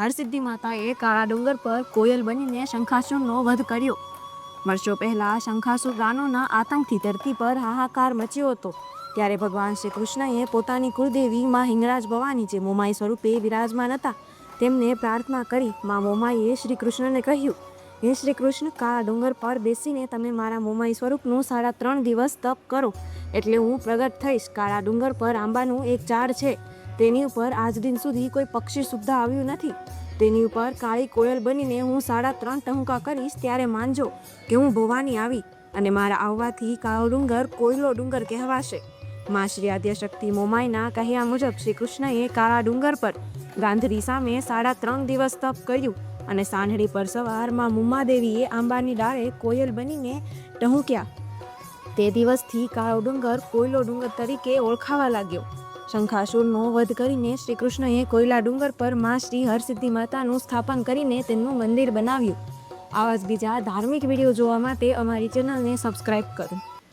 હરસિદ્ધિ માતાએ કાળા ડુંગર પર કોયલ બનીને શંખાસુરનો વધ કર્યો. વર્ષો પહેલાં શંખાસુર રાનોના આતંકથી ધરતી પર હાહાકાર મચ્યો હતો. ત્યારે ભગવાન શ્રી કૃષ્ણએ પોતાની કુળદેવી માં હિંગરાજ ભવાની જે મોમાઈ સ્વરૂપે વિરાજમાન હતા, તેમને પ્રાર્થના કરી માં મોમાઈએ શ્રી કૃષ્ણને કહ્યું, હે શ્રી કૃષ્ણ કાળા ડુંગર પર બેસીને તમે મારા મોમાઈ સ્વરૂપનું સાડા ત્રણ દિવસ તપ કરો. એટલે હું પ્રગટ થઈશ. કાળા ડુંગર પર આંબાનું એક ઝાડ છે. તેની ઉપર આજ દિન સુધી કોઈ પક્ષી સુદ્ધા આવ્યું નથી. તેની ઉપર કાળી કોયલ બનીને હું સાડા ત્રણ ટહુકા કરીશ ત્યારે માનજો કે હું ભવાની આવી અને મારા આવવાથી કાળો ડુંગર કોયલો ડુંગર કહેવાશે. મા શ્રી આદ્યશક્તિ મોમાઈના કહ્યા મુજબ શ્રી કૃષ્ણએ કાળા ડુંગર પર ગાંધરી સામે સાડા ત્રણ દિવસ તપ કર્યું અને સાંઢળી પર સવારમાં મુમ્માદેવીએ આંબાની ડાળે કોયલ બનીને ટહુક્યા. તે દિવસથી કાળો ડુંગર કોયલો ડુંગર તરીકે ઓળખાવા લાગ્યો. શંખાસુરનો વધ કરીને શ્રી કૃષ્ણએ કોયલા ડુંગર પરમાં શ્રી હરસિદ્ધિ માતાનું સ્થાપન કરીને તેમનું મંદિર બનાવ્યું. આવા જ બીજા ધાર્મિક વીડિયો જોવા માટે અમારી ચેનલને સબસ્ક્રાઈબ કરો.